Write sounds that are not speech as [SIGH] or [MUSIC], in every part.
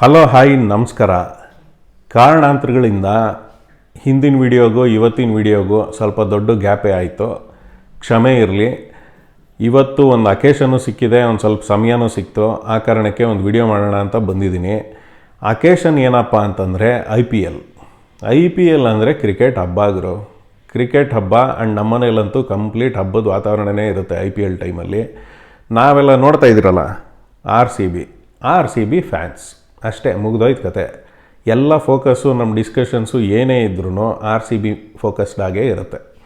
Hello, hi, ನಮಸ್ಕಾರ. ಕಾರಣಾಂತರಗಳಿಂದ ಹಿಂದಿನ ವಿಡಿಯೋಗೂ, ಇವತ್ತಿನ ವಿಡಿಯೋಗೂ ಸ್ವಲ್ಪ ದೊಡ್ಡ ಗ್ಯಾಪೇ ಆಯಿತು. ಕ್ಷಮೆ ಇರಲಿ. ಇವತ್ತು ಒಂದು ಅಕೇಶನು ಸಿಕ್ಕಿದೆ, ಒಂದು ಸ್ವಲ್ಪ ಸಮಯನೂ ಸಿಕ್ತು. ಆ ಕಾರಣಕ್ಕೆ ಒಂದು ವಿಡಿಯೋ ಮಾಡೋಣ ಅಂತ ಬಂದಿದ್ದೀನಿ. ಅಕೇಶನ್ ಏನಪ್ಪ ಅಂತಂದರೆ, I P L. I P L ಅಂದರೆ ಕ್ರಿಕೆಟ್ ಹಬ್ಬ ಆಗಿರು ಕ್ರಿಕೆಟ್ ಹಬ್ಬ ಆ್ಯಂಡ್ ನಮ್ಮನೇಲಂತೂ ಕಂಪ್ಲೀಟ್ ಹಬ್ಬದ ವಾತಾವರಣನೇ ಇರುತ್ತೆ ಐ ಪಿ ಎಲ್ ಟೈಮಲ್ಲಿ. ನಾವೆಲ್ಲ ನೋಡ್ತಾ ಇದ್ದೀರಲ್ಲ, R C B. R C B fans. ಅಷ್ಟೇ, ಮುಗಿದೋಯ್ತು ಕತೆ. ಎಲ್ಲ ಫೋಕಸ್ಸು, ನಮ್ಮ ಡಿಸ್ಕಷನ್ಸು ಏನೇ ಇದ್ರೂ ಆರ್ ಸಿ ಬಿ ಫೋಕಸ್ಡ್ ಆಗೇ ಇರುತ್ತೆ.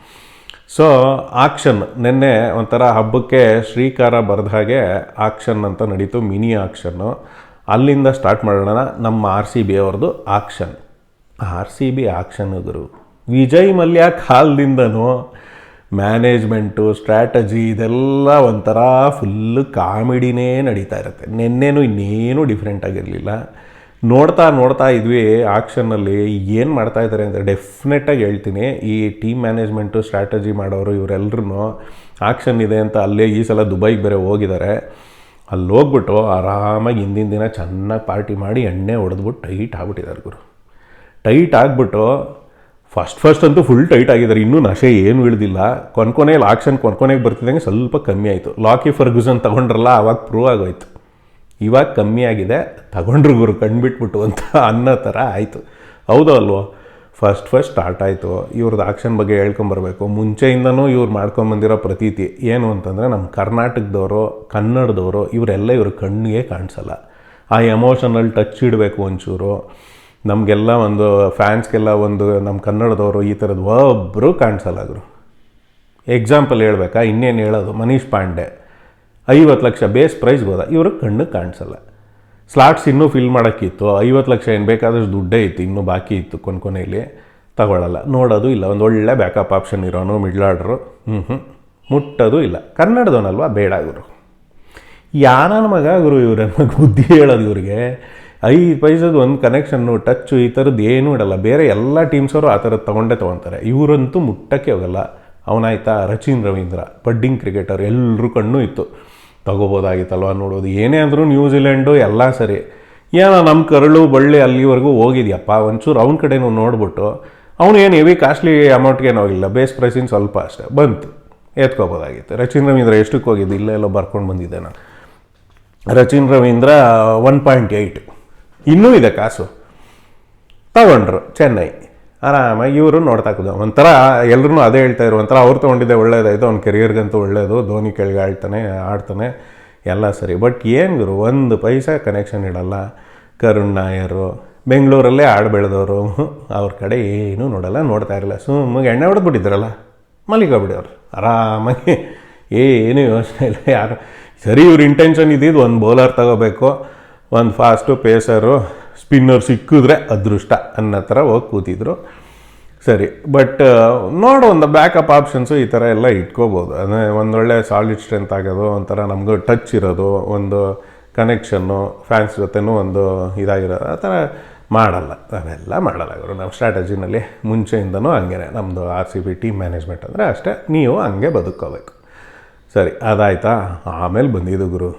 ಸೊ ಆಕ್ಷನ್, ನಿನ್ನೆ ಒಂಥರ ಹಬ್ಬಕ್ಕೆ ಶ್ರೀಕಾರ ಬರೆದ ಹಾಗೆ ಆಕ್ಷನ್ ಅಂತ ನಡೀತು, ಮಿನಿ ಆಕ್ಷನ್ನು. ಅಲ್ಲಿಂದ ಸ್ಟಾರ್ಟ್ ಮಾಡೋಣ, ನಮ್ಮ ಆರ್ ಸಿ ಬಿ ಅವ್ರದ್ದು action. R C B action ಗುರು. ವಿಜಯ್ ಮಲ್ಯ ಕಾಲದಿಂದನೂ ಮ್ಯಾನೇಜ್ಮೆಂಟು ಸ್ಟ್ರಾಟಜಿ ಇದೆಲ್ಲ ಒಂಥರ ಫುಲ್ಲು ಕಾಮಿಡಿನೇ ನಡೀತಾ ಇರುತ್ತೆ. ನಿನ್ನೆನೂ ಇನ್ನೇನು ಡಿಫ್ರೆಂಟ್ ಆಗಿರಲಿಲ್ಲ. ನೋಡ್ತಾ ನೋಡ್ತಾ ಇದ್ವಿ ಆಕ್ಷನ್ನಲ್ಲಿ ಏನು ಮಾಡ್ತಾ ಇದ್ದಾರೆ ಅಂದರೆ ಡೆಫಿನೆಟಾಗಿ ಹೇಳ್ತೀನಿ. ಈ ಟೀಮ್ ಮ್ಯಾನೇಜ್ಮೆಂಟು ಸ್ಟ್ರಾಟಜಿ ಮಾಡೋರು ಇವರೆಲ್ಲರೂ ಆಕ್ಷನ್ ಇದೆ ಅಂತ ಅಲ್ಲೇ ಈ ಸಲ ದುಬೈಗೆ ಬೇರೆ ಹೋಗಿದ್ದಾರೆ ಅಲ್ಲಿ ಹೋಗ್ಬಿಟ್ಟು ಆರಾಮಾಗಿ ಹಿಂದಿನ ದಿನ ಚೆನ್ನಾಗಿ ಪಾರ್ಟಿ ಮಾಡಿ ಎಣ್ಣೆ ಹೊಡೆದ್ಬಿಟ್ಟು ಟೈಟ್ ಆಗ್ಬಿಟ್ಟಿದ್ದಾರೆ ಗುರು. ಟೈಟ್ ಆಗಿಬಿಟ್ಟು ಫಸ್ಟ್ ಫಸ್ಟ್ ಅಂತೂ ಫುಲ್ ಟೈಟ್ ಆಗಿದ್ದಾರೆ. ಇನ್ನೂ ನಶೆ ಏನು ಇಳಿದಿಲ್ಲ. ಕೊನ್ಕೊನೆ ಆಕ್ಷನ್ ಕೊನ್ಕೊನೆಗೆ ಬರ್ತಿದ್ದಂಗೆ ಸ್ವಲ್ಪ ಕಮ್ಮಿ ಆಯಿತು. ಲಾಕಿ ಫರ್ಗುಸನ್ ತೊಗೊಂಡ್ರಲ್ಲ ಆವಾಗ ಪ್ರೂವ್ ಆಗೋಯ್ತು. ಇವಾಗ ಕಮ್ಮಿ ಆಗಿದೆ. ತಗೊಂಡ್ರು ಗುರು ಕಂಡುಬಿಟ್ಬಿಟ್ಟು ಅಂತ ಅನ್ನೋ ಥರ ಆಯಿತು. ಹೌದು ಅಲ್ವೋ? ಫಸ್ಟ್ ಫಸ್ಟ್ ಸ್ಟಾರ್ಟ್ ಆಯಿತು. ಇವ್ರದ್ದು ಆಕ್ಷನ್ ಬಗ್ಗೆ ಹೇಳ್ಕೊಂಬರ್ಬೇಕು. ಮುಂಚೆಯಿಂದನೂ ಇವ್ರು ಮಾಡ್ಕೊಂಬಂದಿರೋ ಪ್ರತೀತಿ ಏನು ಅಂತಂದರೆ ನಮ್ಮ ಕರ್ನಾಟಕದವರು, ಕನ್ನಡದವರು, ಇವರೆಲ್ಲ ಇವ್ರ ಕಣ್ಣಿಗೆ ಕಾಣಿಸಲ್ಲ. ಆ ಎಮೋಷನಲ್ ಟಚ್ ಇಡಬೇಕು ಒಂಚೂರು. ನಮಗೆಲ್ಲ ಒಂದು ಫ್ಯಾನ್ಸ್ಗೆಲ್ಲ ಒಂದು ನಮ್ಮ ಕನ್ನಡದವರು ಈ ಥರದ್ದು ಒಬ್ಬರು ಕಾಣಿಸಲ್ಲಾದರು ಎಕ್ಸಾಂಪಲ್ ಹೇಳ್ಬೇಕಾ? ಇನ್ನೇನು ಹೇಳೋದು? ಮನೀಶ್ ಪಾಂಡೆ. ಐವತ್ತು ಲಕ್ಷ ಬೇಸ್ ಪ್ರೈಸ್ ಹೋದ. ಇವರು ಕಣ್ಣು ಕಾಣಿಸಲ್ಲ ಸ್ಲಾಟ್ಸ್ ಇನ್ನೂ ಫಿಲ್ ಮಾಡೋಕ್ಕಿತ್ತು. ಐವತ್ತು ಲಕ್ಷ ಏನು ಬೇಕಾದಷ್ಟು ದುಡ್ಡೇ ಇತ್ತು. ಇನ್ನೂ ಬಾಕಿ ಇತ್ತು ಕೊನೆಯಲ್ಲಿ ತಗೊಳ್ಳಲ್ಲ ನೋಡೋದು ಇಲ್ಲ. ಒಂದು ಒಳ್ಳೆ ಬ್ಯಾಕಪ್ ಆಪ್ಷನ್ ಇರೋನು ಮಿಡ್ಲ್ ಆರ್ಡ್ರು ಹ್ಞೂ ಹ್ಞೂ ಮುಟ್ಟೋದು ಇಲ್ಲ. ಕನ್ನಡದವನಲ್ವಾ? ಬೇಡ ಗುರು ಯಾನ ಮಗ ಗುರು ಇವ್ರ? ಬುದ್ಧಿ ಹೇಳೋದು ಇವ್ರಿಗೆ. ಐದು ಪೈಸದ ಒಂದು ಕನೆಕ್ಷನ್ನು ಟಚ್ಚು ಈ ಥರದ್ದು ಏನೂ ಇಡಲ್ಲ. ಬೇರೆ ಎಲ್ಲ ಟೀಮ್ಸವರು ಆ ಥರದ್ದು ತೊಗೊಂಡೇ ತೊಗೊತಾರೆ. ಇವರಂತೂ ಮುಟ್ಟಕ್ಕೆ ಹೋಗಲ್ಲ. ಅವನಾಯ್ತಾ ರಚಿನ್ ರವೀಂದ್ರ. ಬಡ್ಡಿಂಗ್ ಕ್ರಿಕೆಟರ್ ಎಲ್ಲರೂ ಕಣ್ಣು ಇತ್ತು. ತಗೋಬೋದಾಗಿತ್ತಲ್ವ ನೋಡೋದು? ಏನೇ ಅಂದರೂ ನ್ಯೂಜಿಲೆಂಡು ಎಲ್ಲ ಸರಿ. ಏನೋ ನಮ್ಮ ಕರಳು, ಬಳ್ಳಿ ಅಲ್ಲಿವರೆಗೂ ಹೋಗಿದ್ಯಪ್ಪ? ಒಂಚೂರು ಅವ್ನ ಕಡೆನೂ ನೋಡ್ಬಿಟ್ಟು ಅವನೇನು ಹೆವಿ ಕಾಸ್ಟ್ಲಿ ಅಮೌಂಟ್ಗೇನು ಹೋಗಿಲ್ಲ ಬೇಸ್ ಪ್ರೈಸಿನ ಸ್ವಲ್ಪ ಅಷ್ಟೇ. ಬಂತು. ಎತ್ಕೋಬೋದಾಗಿತ್ತು. ರಚಿನ್ ರವೀಂದ್ರ ಎಷ್ಟಕ್ಕೆ ಹೋಗಿದ್ದು? ಇಲ್ಲೇ, ಎಲ್ಲೋ ಬರ್ಕೊಂಡು ಬಂದಿದ್ದೆ ನಾನು. Rachin Ravindra one point eight ಇನ್ನೂ ಇದೆ ಕಾಸು. ತಗೊಂಡ್ರು ಚೆನ್ನೈ. ಆರಾಮಾಗಿ ಇವರು ನೋಡ್ತಾ ಕೂದ. ಒಂಥರ ಎಲ್ಲರೂ ಅದೇ ಹೇಳ್ತಾ ಇರು ಒಂಥರ ಅವ್ರು ತೊಗೊಂಡಿದ್ದೆ ಒಳ್ಳೇದಾಯಿತು ಅವ್ನ ಕೆರಿಯರ್ಗಂತೂ ಒಳ್ಳೇದು, ಧೋನಿ ಕೆಳಗೆ ಆಡ್ತಾನೆ, ಎಲ್ಲ ಸರಿ. ಬಟ್ ಏನು ಗುರು, ಒಂದು ಪೈಸಾ ಕನೆಕ್ಷನ್ ಇಡಲ್ಲ. ಕರುಣ್ ನಾಯರು, ಬೆಂಗಳೂರಲ್ಲೇ ಹಾಡು ಬೆಳೆದವರು ಅವ್ರ ಕಡೆ ಏನೂ ನೋಡಲ್ಲ, ನೋಡ್ತಾ ಇರಲ್ಲ. ಸುಮ್ಮಗೆ ಎಣ್ಣೆ ಹೊಡೆದ್ಬಿಟ್ಟಿದ್ರಲ್ಲ ಮಲ್ಲಿಗೋಗ್ಬಿಡೋರು ಆರಾಮಾಗಿ, ಏನು ಯೋಚನೆ ಇಲ್ಲ. ಯಾರು ಸರಿ, ಇವ್ರ ಇಂಟೆನ್ಷನ್ ಇದ್ದಿದ್ದು ಒಂದು ಬೌಲರ್ ತಗೋಬೇಕು. ಒಂದು ಫಾಸ್ಟು ಪೇಸರು ಸ್ಪಿನ್ನರ್ ಸಿಕ್ಕಿದ್ರೆ ಅದೃಷ್ಟ ಅನ್ನೋ ಥರ ಹೋಗಿ ಕೂತಿದ್ರು. ಸರಿ ಬಟ್ ನೋಡು ಒಂದು ಬ್ಯಾಕಪ್ ಆಪ್ಷನ್ಸು ಈ ಥರ ಎಲ್ಲ ಇಟ್ಕೋಬೋದು. ಅಂದರೆ ಒಂದೊಳ್ಳೆ ಸಾಲಿಡ್ ಸ್ಟ್ರೆಂತ್ ಆಗೋದು, ಒಂಥರ ನಮಗೂ ಟಚ್ ಇರೋದು, ಒಂದು ಕನೆಕ್ಷನ್ನು ಫ್ಯಾನ್ಸ್ ಜೊತೆನೂ ಒಂದು ಇದಾಗಿರೋದು, ಆ ಥರ ಮಾಡಲ್ಲ. ಅವೆಲ್ಲ ಮಾಡಲ್ಲ ಅವರು ನಮ್ಮ ಸ್ಟ್ರಾಟಜಿನಲ್ಲಿ ಮುಂಚೆಯಿಂದನೂ ಹಂಗೆ ನಮ್ಮದು R C B team management ಅಂದರೆ ಅಷ್ಟೇ. ನೀವು ಹಂಗೆ ಬದುಕೋಬೇಕು ಸರಿ, ಅದಾಯ್ತಾ? ಆಮೇಲೆ ಬಂದಿದ್ದು ಗುರು.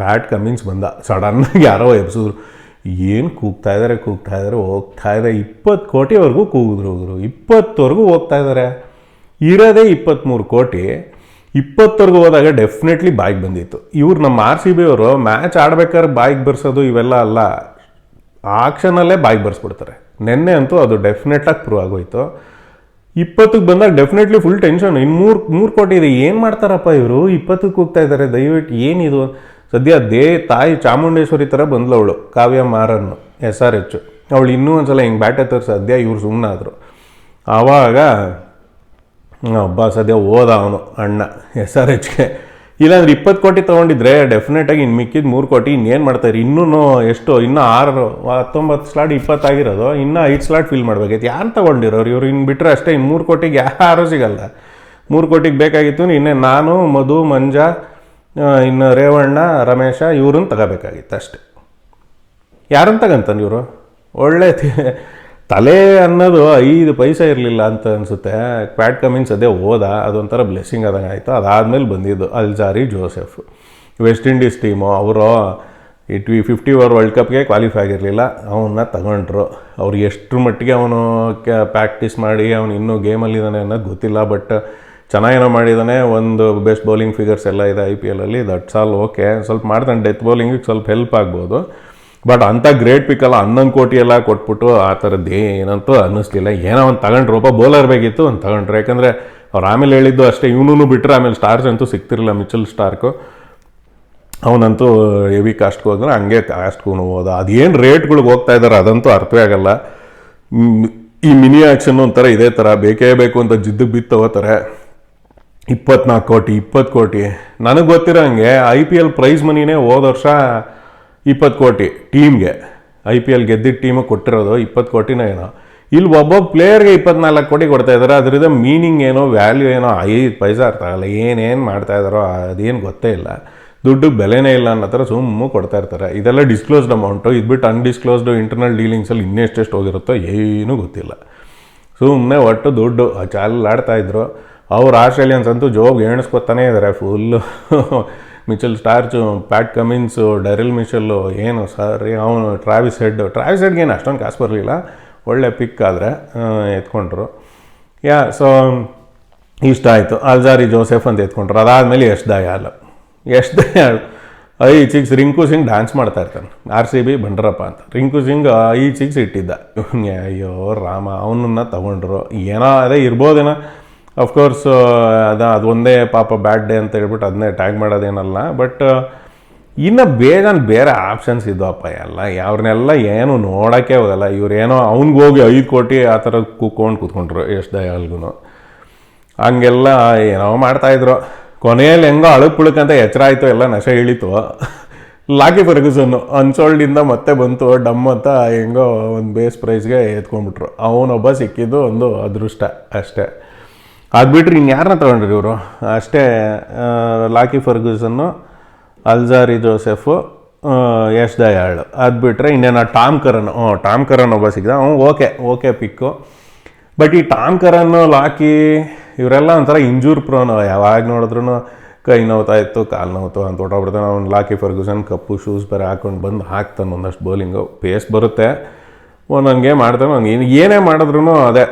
ಪ್ಯಾಟ್ ಕಮಿನ್ಸ್ ಬಂದ. ಸಡನ್ನಾಗಿ ಯಾರೋ ಎಬ್ಸಿದ್ರು ಏನು ಕೂಗ್ತಾ ಇದ್ದಾರೆ ಕೂಗ್ತಾ ಇದ್ದಾರೆ ಹೋಗ್ತಾ ಇದ್ದಾರೆ ಇಪ್ಪತ್ತು ಕೋಟಿವರೆಗೂ ಕೂಗಿದ್ರು ಗುರು. ಇಪ್ಪತ್ತವರೆಗೂ ಹೋಗ್ತಾ ಇದ್ದಾರೆ ಇರೋದೇ ಇಪ್ಪತ್ತ್ಮೂರು ಕೋಟಿ. ಇಪ್ಪತ್ತವರೆಗೂ ಹೋದಾಗ ಡೆಫಿನೆಟ್ಲಿ ಬಾಯಿಗೆ ಬಂದಿತ್ತು. ಇವ್ರು ನಮ್ಮ ಆರ್ ಸಿ ಬಿ ಅವರು ಮ್ಯಾಚ್ ಆಡ್ಬೇಕಾದ್ರೆ ಬಾಯಿಗೆ ಬರ್ಸೋದು ಇವೆಲ್ಲ ಅಲ್ಲ. ಆಕ್ಷನಲ್ಲೇ ಬಾಯಿಗೆ ಬರ್ಸ್ಬಿಡ್ತಾರೆ. ನಿನ್ನೆ ಅಂತೂ ಅದು ಡೆಫಿನೆಟಾಗಿ ಪ್ರೂವ್ ಆಗೋಯ್ತು. ಇಪ್ಪತ್ತಕ್ಕೆ ಬಂದಾಗ ಡೆಫಿನೆಟ್ಲಿ ಫುಲ್ ಟೆನ್ಷನ್ ಇನ್ನು ಮೂರು ಮೂರು ಕೋಟಿ ಇದೆ. ಏನು ಮಾಡ್ತಾರಪ್ಪ ಇವರು? ಇಪ್ಪತ್ತಕ್ಕೆ ಹೋಗ್ತಾ ಇದ್ದಾರೆ ದಯವಿಟ್ಟು ಏನಿದು? ಸದ್ಯ ದೇ ತಾಯಿ ಚಾಮುಂಡೇಶ್ವರಿ ಥರ ಬಂದ್ಲವಳು ಕಾವ್ಯ ಮಾರನ್ನು, ಎಸ್ ಆರ್ ಎಚ್. ಅವಳು ಇನ್ನೂ ಒಂದ್ಸಲ ಹಿಂಗೆ ಬ್ಯಾಟ್ ಎತ್ತರ ಸದ್ಯ ಇವ್ರು ಸುಮ್ಮನಾದರು ಆವಾಗ ಒಬ್ಬ ಸದ್ಯ ಓದ ಅವನು, ಅಣ್ಣ, ಎಸ್ ಆರ್ ಎಚ್ಗೆ. ಇಲ್ಲಾಂದ್ರೆ ಇಪ್ಪತ್ತು ಕೋಟಿ ತೊಗೊಂಡಿದ್ರೆ ಡೆಫಿನೆಟಾಗಿ ಇನ್ನು ಮಿಕ್ಕಿದ ಮೂರು ಕೋಟಿ ಇನ್ನೇನು ಮಾಡ್ತಾರೆ ಇನ್ನೂ ಎಷ್ಟು, ಇನ್ನೂ ಆರು, ಹತ್ತೊಂಬತ್ತು ಸ್ಲಾಟ್ ಇಪ್ಪತ್ತಾಗಿರೋದು, ಇನ್ನೂ ಐದು ಸ್ಲಾಟ್ ಫಿಲ್ ಮಾಡ್ಬೇಕೈತೆ ಯಾರು ತೊಗೊಂಡಿರೋರು ಇವ್ರು? ಇನ್ನು ಬಿಟ್ಟರೆ ಅಷ್ಟೇ ಇನ್ನು ಮೂರು ಕೋಟಿಗೆ ಯಾರು ಸಿಗಲ್ಲ. ಮೂರು ಕೋಟಿಗೆ ಬೇಕಾಗಿತ್ತು ಇನ್ನೇ ನಾನು, ಮಧು, ಮಂಜ ಇನ್ನು ರೇವಣ್ಣ, ರಮೇಶ ಇವ್ರನ್ನ ತಗೋಬೇಕಾಗಿತ್ತು ಅಷ್ಟೆ. ಯಾರನ್ನು ತಗಂತಾನೆ ಇವರು? ಒಳ್ಳೆ ತಲೆ ಅನ್ನೋದು ಐದು ಪೈಸೆ ಇರಲಿಲ್ಲ ಅಂತ ಅನಿಸುತ್ತೆ. ಕ್ವಾಡ್ ಕಮಿನ್ಸ್ ಅದೇ ಹೋದ, ಅದೊಂಥರ ಬ್ಲೆಸ್ಸಿಂಗ್ ಆದಂಗೆ ಆಯಿತು. ಅದಾದಮೇಲೆ ಬಂದಿದ್ದು Alzarri Joseph West Indies team ಅವರು it we fifty over world ಕಪ್ಗೆ ಕ್ವಾಲಿಫೈ ಆಗಿರಲಿಲ್ಲ. ಅವನ್ನ ತಗೊಂಡ್ರು. ಅವ್ರು ಎಷ್ಟರ ಮಟ್ಟಿಗೆ ಅವನು ಪ್ರಾಕ್ಟೀಸ್ ಮಾಡಿ, ಅವನು ಇನ್ನೂ ಗೇಮಲ್ಲಿದ್ದಾನೆ ಅನ್ನೋದು ಗೊತ್ತಿಲ್ಲ ಬಟ್ ಚೆನ್ನಾಗೇನೋ ಮಾಡಿದ್ದಾನೆ ಒಂದು ಬೆಸ್ಟ್ ಬೌಲಿಂಗ್ ಫಿಗರ್ಸ್ ಎಲ್ಲ ಇದೆ ಐ ಪಿ ಎಲಲ್ಲಿ ದಟ್ಸ್ ಆಲ್ ಓಕೆ ಸ್ವಲ್ಪ ಮಾಡ್ತಾನೆ ಡೆತ್ ಬೌಲಿಂಗಿಗೆ ಸ್ವಲ್ಪ ಹೆಲ್ಪ್ ಆಗ್ಬೋದು. ಬಟ್ ಅಂಥ ಗ್ರೇಟ್ ಪಿಕ್ಕಲ್ಲ ಹನ್ನೊಂದು ಕೋಟಿ ಎಲ್ಲ ಕೊಟ್ಬಿಟ್ಟು ಆ ಥರದ್ದು ಏನಂತೂ ಅನ್ನಿಸ್ಲಿಲ್ಲ. ಏನೋ ಒಂದು ತಗೊಂಡ್ರು, ಒಬ್ಬ ಬೌಲರ್ ಬೇಕಿತ್ತು, ಒಂದು ತಗೊಂಡ್ರು. ಯಾಕಂದರೆ ಅವ್ರು ಆಮೇಲೆ ಹೇಳಿದ್ದು ಅಷ್ಟೇ ಇವನು ಬಿಟ್ಟರೆ ಆಮೇಲೆ ಸ್ಟಾರ್ಸ್ ಅಂತೂ ಸಿಗ್ತಿರಲಿಲ್ಲ, ಮಿಚಲ್ ಸ್ಟಾರ್ಕು. ಅವನಂತೂ ಹೆವಿ ಕಾಸ್ಟ್ಗೆ ಹೋದ್ರೆ, ಹಂಗೆ ಕಾಸ್ಟ್ಗೂ ಹೋದ. ಅದೇನು ರೇಟ್ಗಳಿಗೆ ಹೋಗ್ತಾ ಇದ್ದಾರೆ ಅದಂತೂ ಅರ್ಥವೇ ಆಗಲ್ಲ. ಈ ಮಿನಿ ಆ್ಯಕ್ಷನ್ ಒಂಥರ ಇದೇ ಥರ ಬೇಕೇ ಬೇಕು ಅಂತ ಜಿದ್ದಿಗೆ ಬಿತ್ತು ತಗೋತಾರೆ ಇಪ್ಪತ್ನಾಲ್ಕು ಕೋಟಿ, ಇಪ್ಪತ್ತು ಕೋಟಿ. ನನಗೆ ಗೊತ್ತಿರೋ ಹಂಗೆ ಐ ಪಿ ಎಲ್ ಪ್ರೈಸ್ ಮನಿನೇ ಹೋದ ವರ್ಷ ಇಪ್ಪತ್ತು ಕೋಟಿ ಟೀಮ್ಗೆ ಐ ಪಿ ಎಲ್ ಗೆದ್ದಿದ್ದ ಟೀಮಿಗೆ ಕೊಟ್ಟಿರೋದು ಇಪ್ಪತ್ತು ಕೋಟಿನ ಏನೋ. ಇಲ್ಲಿ ಒಬ್ಬೊಬ್ಬ ಪ್ಲೇಯರ್ಗೆ ಇಪ್ಪತ್ನಾಲ್ಕು ಕೋಟಿ ಕೊಡ್ತಾ ಇದ್ದಾರೆ ಅದರಿಂದ ಮೀನಿಂಗ್ ಏನೋ ವ್ಯಾಲ್ಯೂ ಏನೋ ಐದು ಪೈಸಾ ಅರ್ಥ ಆಗಲ್ಲ. ಏನೇನು ಮಾಡ್ತಾ ಇದ್ದಾರೋ ಅದೇನು ಗೊತ್ತೇ ಇಲ್ಲ. ದುಡ್ಡು ಬೆಲೆನೇ ಇಲ್ಲ ಅನ್ನೋ ಥರ ಸುಮ್ಮ ಕೊಡ್ತಾ ಇರ್ತಾರೆ. ಇದೆಲ್ಲ ಡಿಸ್ಕ್ಲೋಸ್ಡ್ ಅಮೌಂಟು ಇದ್ಬಿಟ್ಟು ಅನ್ಡಿಸ್ಕ್ಲೋಸ್ಡ್ ಇಂಟರ್ನಲ್ ಡೀಲಿಂಗ್ಸಲ್ಲಿ ಇನ್ನೆಷ್ಟೆಷ್ಟು ಹೋಗಿರುತ್ತೋ ಏನೂ ಗೊತ್ತಿಲ್ಲ. ಸುಮ್ಮನೆ ಒಟ್ಟು ದುಡ್ಡು ಚಾಲಾಡ್ತಾ ಇದ್ರು. ಅವ್ರು ಆಸ್ಟ್ರೇಲಿಯನ್ಸ್ ಅಂತೂ ಜೋಬ್ ಎಣಿಸ್ಕೊತಾನೇ ಇದ್ದಾರೆ full Mitchell Starc Pat Cummins Daryl Mitchell ಏನು ಸರಿ ಅವನು ಟ್ರಾವಿಸ್ ಹೆಡ್ ಟ್ರಾವಿಸ್ ಹೆಡ್ಗೆ ಏನು ಅಷ್ಟೊಂದು ಕಾಸು ಬರಲಿಲ್ಲ. ಒಳ್ಳೆ ಪಿಕ್ ಆದರೆ ಎತ್ಕೊಂಡ್ರು. ಯಾ ಸೊ ಇಷ್ಟ ಆಯಿತು. ಅಲ್ಜಾರಿ ಜೋಸೆಫ್ ಅಂತ ಎತ್ಕೊಂಡ್ರು. ಅದಾದಮೇಲೆ ಯಶ್ ದಯಾಲ್ ಯಶ್ ದಯಾಲ್ ಐ ಚಿಕ್ಸ್ ರಿಂಕು ಸಿಂಗ್ ಡ್ಯಾನ್ಸ್ ಮಾಡ್ತಾ ಇರ್ತಾನೆ. ಆರ್ ಸಿ ಬಿ ಬಂಡ್ರಪ್ಪ ಅಂತ. ರಿಂಕು ಸಿಂಗ್ ಈ ಚಿಕ್ಸ್ ಇಟ್ಟಿದ್ದ. ಅಯ್ಯೋ, ರಾಮ, ಅವನನ್ನ ತಗೊಂಡ್ರು. ಏನೋ ಅದೇ ಇರ್ಬೋದೇನೋ. ಅಫ್ಕೋರ್ಸ್ ಅದ ಅದೊಂದೇ ಪಾಪ ಬ್ಯಾಡ್ ಡೇ ಅಂತ ಹೇಳ್ಬಿಟ್ಟು ಅದನ್ನೇ ಟ್ಯಾಗ್ ಮಾಡೋದೇನಲ್ಲ ಬಟ್ ಇನ್ನು ಬೇಗ ಬೇರೆ ಆಪ್ಷನ್ಸ್ ಇದ್ದವಪ್ಪ ಎಲ್ಲ ಅವ್ರನ್ನೆಲ್ಲ ಏನು ನೋಡೋಕ್ಕೆ ಹೋಗಲ್ಲ. ಇವ್ರೇನೋ ಅವ್ನಿಗೆ ಹೋಗಿ ಐದು ಕೋಟಿ ಆ ಥರ ಕೂತ್ಕೊಂಡು ಕೂತ್ಕೊಂಡ್ರು ಎಷ್ಟು ದಯಾಲ್ಗೂ ಹಂಗೆಲ್ಲ ಏನೋ ಮಾಡ್ತಾಯಿದ್ರು ಕೊನೆಯಲ್ಲಿ ಹೆಂಗೋ ಅಳುಪುಳುಕಂತ ಎಚ್ಚರ ಆಯಿತು, ಎಲ್ಲ ನಶೆ ಇಳಿತು. ಲಾಕಿ ಫರ್ಗೂಸನ್ನು ಅನ್ಸೋಲ್ಡಿಂದ ಮತ್ತೆ ಬಂತು, ಡಮ್ ಅಂತ ಹೆಂಗೋ ಒಂದು ಬೇಸ್ ಪ್ರೈಸ್ಗೆ ಎತ್ಕೊಂಡ್ಬಿಟ್ರು. ಅವನೊಬ್ಬ ಸಿಕ್ಕಿದ್ದು ಒಂದು ಅದೃಷ್ಟ ಅಷ್ಟೇ. ಅದು ಬಿಟ್ರೆ ಇನ್ಯಾರನ್ನ ತಗೊಂಡ್ರಿ ಇವರು? ಅಷ್ಟೇ ಲಾಕಿ ಫರ್ಗೂಸನ್ನು ಅಲ್ಜಾರಿ ಜೋಸೆಫು ಯಶ್ ದಯಾಳ್ ಅದು ಬಿಟ್ಟರೆ ಇನ್ನೇನು ಟಾಮ್ ಕರನ್ ಹ್ಞೂ ಟಾಮ್ ಕರನ್ ಒಬ್ಬ ಸಿಗ್ದ ಹ್ಞೂ ಓಕೆ ಓಕೆ ಪಿಕ್ಕು ಬಟ್ ಈ ಟಾಮ್ ಕರನ್ನು ಲಾಕಿ ಇವರೆಲ್ಲ ಒಂಥರ ಇಂಜೂರ್ ಪ್ರೋನು ಯಾವಾಗ ನೋಡಿದ್ರು ಕೈ ನೋವ್ತಾ ಇತ್ತು ಕಾಲು ನೋವ್ತು ಅಂತ ಹೊಟ್ಟೋಗ್ಬಿಡ್ತಾನೆ ಅವ್ನು ಲಾಕಿ ಫರ್ಗೂಸನ್ ಕಪ್ಪು ಶೂಸ್ ಬೇರೆ ಹಾಕೊಂಡು ಬಂದು ಹಾಕ್ತಾನೆ ಒಂದಷ್ಟು ಬೌಲಿಂಗು ಪೇಸ್ ಬರುತ್ತೆ. ಒಂದೊಂದು ಮಾಡಿದ್ರೆ ನನಗೆ ಏನು ಏನೇ ಮಾಡಿದ್ರು ಅದೇ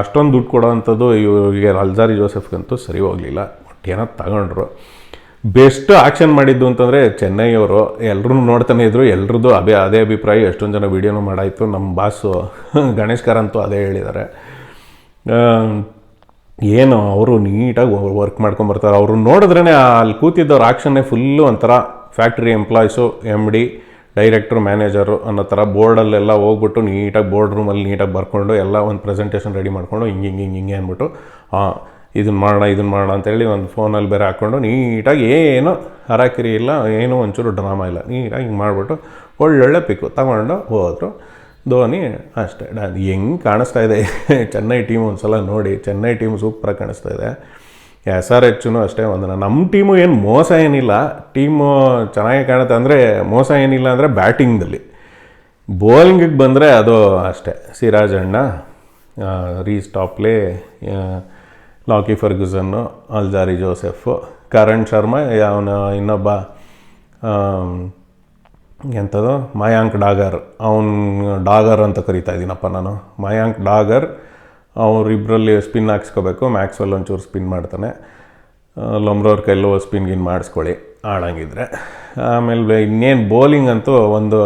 ಅಷ್ಟೊಂದು ದುಡ್ಡು ಕೊಡೋವಂಥದ್ದು ಇವರಿಗೆ ಅಲ್ಜಾರಿ ಜೋಸೆಫ್ಗಂತೂ ಸರಿ ಹೋಗಲಿಲ್ಲ. ಬಟ್ ಏನೋ ತಗೊಂಡ್ರು. ಬೆಸ್ಟ್ ಆಕ್ಷನ್ ಮಾಡಿದ್ದು ಅಂತಂದರೆ ಚೆನ್ನೈಯವರು ಎಲ್ಲರೂ ನೋಡ್ತಾನೆ ಇದ್ರು, ಎಲ್ರದ್ದು ಅದೇ ಅದೇ ಅಭಿಪ್ರಾಯ. ಎಷ್ಟೊಂದು ಜನ ವೀಡಿಯೋನು ಮಾಡಾಯಿತು. ನಮ್ಮ ಬಾಸು [LAUGHS] ಗಣೇಶ್ ಅಂತೂ ಅದೇ ಹೇಳಿದ್ದಾರೆ ಏನು, ಅವರು ನೀಟಾಗಿ ವರ್ಕ್ ಮಾಡ್ಕೊಂಬರ್ತಾರೆ ಅವರು ನೋಡಿದ್ರೇ ಅಲ್ಲಿ ಕೂತಿದ್ದವ್ರ ಆಕ್ಷನ್ನೇ ಫುಲ್ಲು ಒಂಥರ factory employees M D directors, manager ಅನ್ನೋ ಥರ ಬೋರ್ಡಲ್ಲೆಲ್ಲ ಹೋಗ್ಬಿಟ್ಟು ನೀಟಾಗಿ ಬೋರ್ಡ್ ರೂಮಲ್ಲಿ ನೀಟಾಗಿ ಬರ್ಕೊಂಡು ಎಲ್ಲ ಒಂದು ಪ್ರೆಸೆಂಟೇಷನ್ ರೆಡಿ ಮಾಡ್ಕೊಂಡು ಹಿಂಗೆ ಹಿಂಗೆ ಹಿಂಗೆ ಹಿಂಗೆ ಅಂದ್ಬಿಟ್ಟು ಇದನ್ನು ಮಾಡೋಣ ಇದನ್ನು ಮಾಡೋಣ ಅಂತೇಳಿ ಒಂದು ಫೋನಲ್ಲಿ ಬೇರೆ ಹಾಕ್ಕೊಂಡು ನೀಟಾಗಿ ಏನು ಹರಾಕಿರಿ ಇಲ್ಲ, ಏನೂ ಒಂಚೂರು ಡ್ರಾಮಾ ಇಲ್ಲ, ನೀಟಾಗಿ ಹಿಂಗೆ ಮಾಡಿಬಿಟ್ಟು ಒಳ್ಳೊಳ್ಳೆ ಪಿಕ್ಕು ತಗೊಂಡು ಹೋದರು. ಧೋನಿ ಅಷ್ಟೇ. ಹೆಂಗೆ ಕಾಣಿಸ್ತಾ ಇದೆ. [LAUGHS] ಚೆನ್ನೈ ಟೀಮ್ ಒಂದು ಸಲ ನೋಡಿ, ಚೆನ್ನೈ ಟೀಮ್ ಸೂಪರಾಗಿ ಕಾಣಿಸ್ತಾ ಇದೆ. ಎಸ್ ಆರ್ ಎಚ್ನು ಅಷ್ಟೇ ಒಂದು ನಮ್ಮ ಟೀಮು ಏನು ಮೋಸ ಏನಿಲ್ಲ. ಟೀಮು ಚೆನ್ನಾಗಿ ಕಾಣುತ್ತೆ ಅಂದರೆ ಮೋಸ ಏನಿಲ್ಲ ಅಂದರೆ ಬ್ಯಾಟಿಂಗ್ದಲ್ಲಿ. ಬೌಲಿಂಗಿಗೆ ಬಂದರೆ ಅದು ಅಷ್ಟೇ. ಸಿರಾಜ್ ಅಣ್ಣ ರೀಸ್ ಟಾಪ್ಲೆ ಲಾಕಿ ಫರ್ಗುಸನ್ನು ಅಲ್ಜಾರಿ ಜೋಸೆಫು, ಕರಣ್ ಶರ್ಮಾ ಅವನ ಇನ್ನೊಬ್ಬ ಎಂಥದೋ ಎಂಥದ್ದು ಮಯಾಂಕ್ ಡಾಗರ್. ಅವನು ಡಾಗರ್ ಅಂತ ಕರಿತಾ ಇದ್ದೀನಪ್ಪ ನಾನು. ಮಯಾಂಕ್ ಡಾಗರ್ ಅವರಿಬ್ಬರಲ್ಲಿ ಸ್ಪಿನ್ ಹಾಕ್ಸ್ಕೋಬೇಕು. ಮ್ಯಾಕ್ಸ್ವೆಲ್ ಒಂಚೂರು ಸ್ಪಿನ್ ಮಾಡ್ತಾನೆ. ಲೊಮ್ರವ್ರ ಕೈಲೋ ಸ್ಪಿನ್ ಗಿನ್ ಮಾಡಿಸ್ಕೊಳ್ಳಿ. ಆಡಂಗಿದ್ರೆ ಆಮೇಲೆ ಇನ್ನೇನು ಬೌಲಿಂಗ್ ಅಂತೂ ಒಂದು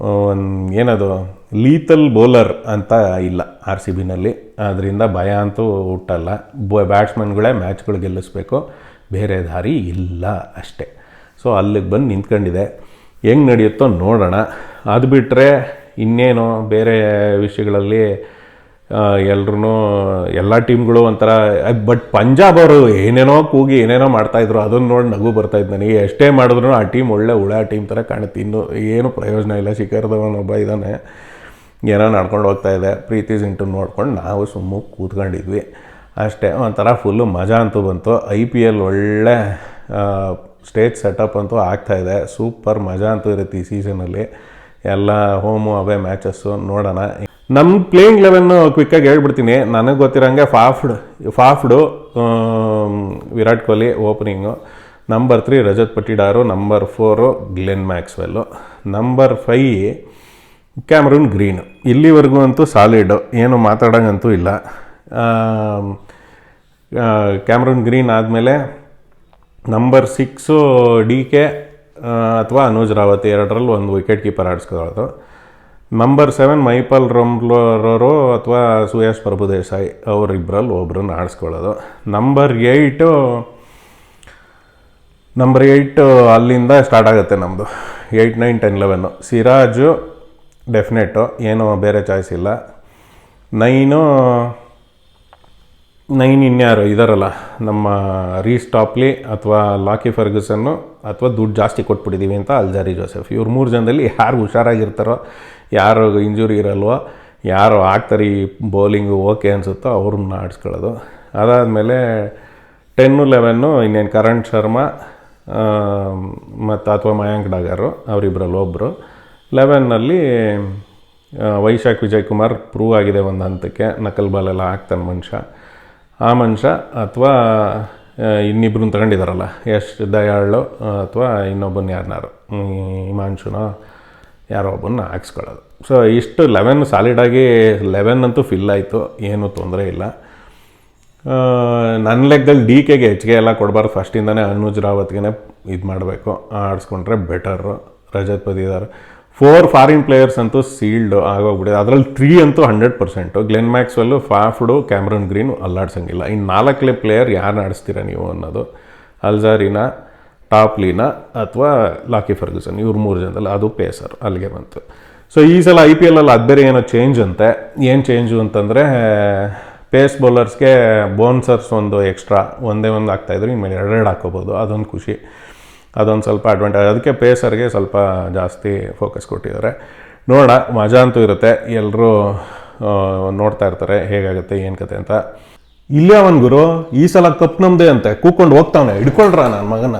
ಒಂದು ಏನದು ಲೀತಲ್ ಬೌಲರ್ ಅಂತ ಇಲ್ಲ ಆರ್ ಸಿ ಬಿನಲ್ಲಿ ಅದರಿಂದ ಭಯ ಅಂತೂ ಹುಟ್ಟಲ್ಲ. ಬ್ಯಾಟ್ಸ್ಮನ್ಗಳೇ ಮ್ಯಾಚ್ಗಳು ಗೆಲ್ಲಿಸ್ಬೇಕು. ಬೇರೆ ದಾರಿ ಇಲ್ಲ ಅಷ್ಟೇ. ಸೊ ಅಲ್ಲಿಗೆ ಬಂದು ನಿಂತ್ಕೊಂಡಿದೆ. ಹೆಂಗೆ ನಡೆಯುತ್ತೋ ನೋಡೋಣ. ಅದು ಬಿಟ್ಟರೆ ಇನ್ನೇನು ಬೇರೆ ವಿಷಯಗಳಲ್ಲಿ ಎಲ್ರೂ ಎಲ್ಲ ಟೀಮ್ಗಳು ಒಂಥರ ಬಟ್ ಪಂಜಾಬ್ ಅವರು ಏನೇನೋ ಕೂಗಿ ಏನೇನೋ ಮಾಡ್ತಾಯಿದ್ರು ಅದನ್ನು ನೋಡಿ ನಗು ಬರ್ತಾಯಿದ್ದು ನನಗೆ. ಎಷ್ಟೇ ಮಾಡಿದ್ರು ಆ ಟೀಮ್ ಒಳ್ಳೆ ಉಳ ಟೀಮ್ ಥರ ಕಾಣುತ್ತೆ. ಇನ್ನು ಏನು ಪ್ರಯೋಜನ ಇಲ್ಲ. ಶಿಖರ್ಧವನ್ ಇದ್ದಾನೆ ಏನೋ ನಡ್ಕೊಂಡು ಹೋಗ್ತಾ ಇದೆ. ಪ್ರೀತಿ ಸಿಂಟು ನೋಡ್ಕೊಂಡು ನಾವು ಸುಮ್ಮ ಕೂತ್ಕೊಂಡಿದ್ವಿ. ಅಷ್ಟೇ, ಒಂಥರ ಫುಲ್ಲು ಮಜಾ ಅಂತೂ ಬಂತು. ಐ ಪಿ ಎಲ್ ಒಳ್ಳೆ ಸ್ಟೇಜ್ ಸೆಟಪ್ ಅಂತೂ ಆಗ್ತಾಯಿದೆ ಸೂಪರ್ ಮಜಾ ಅಂತೂ ಇರುತ್ತೆ ಈ ಸೀಸನಲ್ಲಿ ಎಲ್ಲ ಹೋಮು ಅವೇ ಮ್ಯಾಚಸ್ಸು ನೋಡೋಣ. ನಮ್ಮ ಪ್ಲೇಯಿಂಗ್ ಲೆವೆನ್ನು ಕ್ವಿಕ್ಕಾಗಿ ಹೇಳ್ಬಿಡ್ತೀನಿ. ನನಗೆ ಗೊತ್ತಿರೋಂಗೆ Faf Faf Virat Kohli opening number three Rajat Patidar number four Glenn Maxwell number five Cameron Green ಇಲ್ಲಿವರೆಗೂ ಅಂತೂ ಸಾಲಿಡ್ ಏನು ಮಾತಾಡೋಂಗಂತೂ ಇಲ್ಲ. ಕ್ಯಾಮ್ರೂನ್ ಗ್ರೀನ್ ಆದಮೇಲೆ ನಂಬರ್ ಸಿಕ್ಸು ಡಿ ಕೆ ಅಥವಾ ಅನುಜ್ ರಾವತ್ ಎರಡರಲ್ಲಿ ಒಂದು ವಿಕೆಟ್ ಕೀಪರ್ ಆಡಿಸ್ಕೊಳ್ಳೋದು ನಂಬರ್ ಸೆವೆನ್ ಮೈಪಾಲ್ ರಂಬ್ಲೋರವರು ಅಥವಾ ಸುಯಶ್ ಪ್ರಭುದೇಸಾಯಿ ಅವರಿಬ್ಬರಲ್ಲಿ ಒಬ್ಬರನ್ನು ಆಡಿಸ್ಕೊಳ್ಳೋದು. ನಂಬರ್ ಏಯ್ಟು ನಂಬರ್ ಏಯ್ಟು ಅಲ್ಲಿಂದ ಸ್ಟಾರ್ಟ್ ಆಗುತ್ತೆ ನಮ್ಮದು eight nine ten eleven Siraj definite ಏನು ಬೇರೆ ಚಾಯ್ಸ್ ಇಲ್ಲ. ನೈನು ನೈನ್ ಇನ್ಯಾರು ಇದಾರಲ್ಲ, ನಮ್ಮ ರೀಸ್ಟಾಪ್ಲಿ ಅಥವಾ ಲಾಕಿ ಫರ್ಗಸನ್ನು ಅಥವಾ ದುಡ್ಡು ಜಾಸ್ತಿ ಕೊಟ್ಬಿಟ್ಟಿದ್ದೀವಿ ಅಂತ ಅಲ್ಜಾರಿ ಜೋಸೆಫ್. ಇವ್ರು ಮೂರು ಜನದಲ್ಲಿ ಯಾರು ಹುಷಾರಾಗಿರ್ತಾರೋ, ಯಾರು ಇಂಜುರಿ ಇರಲ್ವೋ, ಯಾರು ಆಗ್ತಾರೆ ಈ ಬೌಲಿಂಗು ಓಕೆ ಅನಿಸುತ್ತೋ ಅವ್ರನ್ನ ಆಡಿಸ್ಕೊಳ್ಳೋದು. ಅದಾದಮೇಲೆ ಟೆನ್ನು ಲೆವೆನ್ನು ಇನ್ನೇನು ಕರಣ್ ಶರ್ಮಾ ಮತ್ತು ಅಥವಾ ಮಯಾಂಕ್ ಡಾಗರು ಅವರಿಬ್ಬರಲ್ಲಿ ಒಬ್ಬರು ಲೆವೆನ್ನಲ್ಲಿ ವೈಶಾಖ್ ವಿಜಯ್ ಕುಮಾರ್ ಪ್ರೂವ್ ಆಗಿದೆ ಒಂದು ಹಂತಕ್ಕೆ, ನಕಲ್ ಬಾಲೆಲ್ಲ ಹಾಕ್ತಾನೆ ಮನುಷ್ಯ. ಆ ಮನುಷ್ಯ ಅಥವಾ ಇನ್ನಿಬ್ರನ್ನ ತಗೊಂಡಿದ್ದಾರಲ್ಲ ಯಶ್ ದಯಾಳು ಅಥವಾ ಇನ್ನೊಬ್ಬನ ಯಾರನ್ನಾರು ಹಿಮಾಂಶುನೋ ಯಾರೋ ಒಬ್ಬನ್ನ ಹಾಕ್ಸ್ಕೊಳ್ಳೋದು. ಸೊ ಇಷ್ಟು ಲೆವೆನ್ ಸಾಲಿಡಾಗಿ ಲೆವೆನ್ ಅಂತೂ ಫಿಲ್ ಆಯಿತು, ಏನೂ ತೊಂದರೆ ಇಲ್ಲ. ನನ್ನ ಲೆಕ್ಕದಲ್ಲಿ ಡಿ ಕೆಗೆ ಹೆಚ್ಚಿಗೆ ಎಲ್ಲ ಕೊಡಬಾರ್ದು ಫಸ್ಟಿಂದನೇ ಅನುಜ್ ರಾವತ್ಗೆ ಇದು ಮಾಡಬೇಕು, ಆಡಿಸ್ಕೊಂಡ್ರೆ better Rajat Patidar. Four foreign players ಅಂತೂ ಸೀಲ್ಡ್ ಆಗೋಗ್ಬಿಟ್ಟಿದೆ. ಅದರಲ್ಲಿ ತ್ರೀ ಅಂತೂ hundred percent Glenn Maxwell Faf Cameron Green ಅಲ್ಲಾಡ್ಸಂಗಿಲ್ಲ. ಇನ್ನು ನಾಲ್ಕನೇ ಪ್ಲೇಯರ್ ಯಾರು ಆಡಿಸ್ತೀರಾ ನೀವು ಅನ್ನೋದು? ಅಲ್ಜಾರಿನಾ ಟಾಪ್ಲಿನ ಅಥವಾ ಲಾಕಿ ಫರ್ಗೂಸನ್ ಇವ್ರು ಮೂರು ಜನದಲ್ಲಿ ಅದು ಪೇಸರ್ ಅಲ್ಲಿಗೆ ಬಂತು. ಸೊ ಈ ಸಲ ಐ ಪಿ ಎಲ್ಲಲ್ಲಿ ಅದು ಬೇರೆ ಏನೋ ಚೇಂಜ್ ಅಂತೆ. ಏನು ಚೇಂಜು ಅಂತಂದರೆ ಪೇಸ್ ಬೌಲರ್ಸ್ಗೆ ಬೋನ್ಸರ್ಸ್ ಒಂದು ಎಕ್ಸ್ಟ್ರಾ ಒಂದೇ ಒಂದು ಆಗ್ತಾಯಿದ್ರು ಇನ್ಮೇಲೆ ಎರಡೆರಡು ಹಾಕೋಬೋದು. ಅದೊಂದು ಖುಷಿ. ಅದೊಂದು ಸ್ವಲ್ಪ ಅಡ್ವಾಂಟೇಜ್ ಅದಕ್ಕೆ ಪೇಸರ್ಗೆ ಸ್ವಲ್ಪ ಜಾಸ್ತಿ ಫೋಕಸ್ ಕೊಟ್ಟಿದ್ದಾರೆ. ನೋಡೋಣ, ಮಜಾ ಅಂತೂ ಇರುತ್ತೆ. ಎಲ್ಲರೂ ನೋಡ್ತಾ ಇರ್ತಾರೆ, ಹೇಗಾಗುತ್ತೆ, ಏನು ಕತೆ ಅಂತ. ಇಲ್ಲೇ ಅವನ ಗುರು, ಈ ಸಲ ಕಪ್ ನಮ್ದೇ ಅಂತೆ. ಕೂಕೊಂಡು ಹೋಗ್ತಾವನೆ. ಹಿಡ್ಕೊಳ್ರ ನನ್ನ ಮಗನ